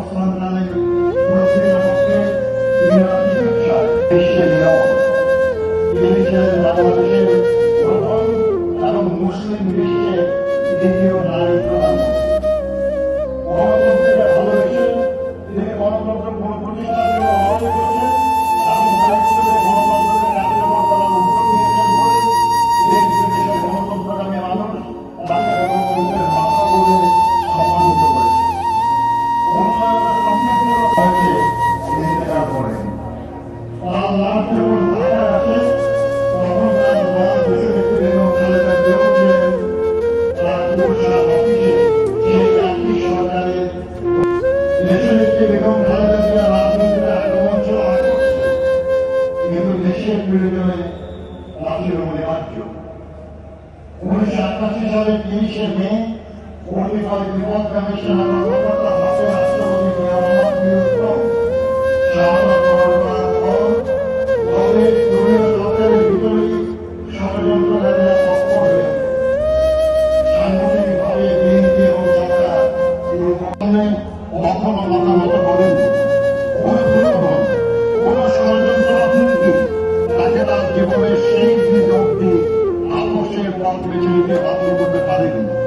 Osmanlı'nın burası bir ofiste dünya bir uçak. Beşi de dünya oldu. Yeni şeyler anlatacağım. বিরোধী নাজির অনিবার্য উনিশশো আটাশি সালের তিরিশে মে পরিবার বিপদ কমিশনের কর্মকর্তা आप बेटी आप लोगों को बता देंगे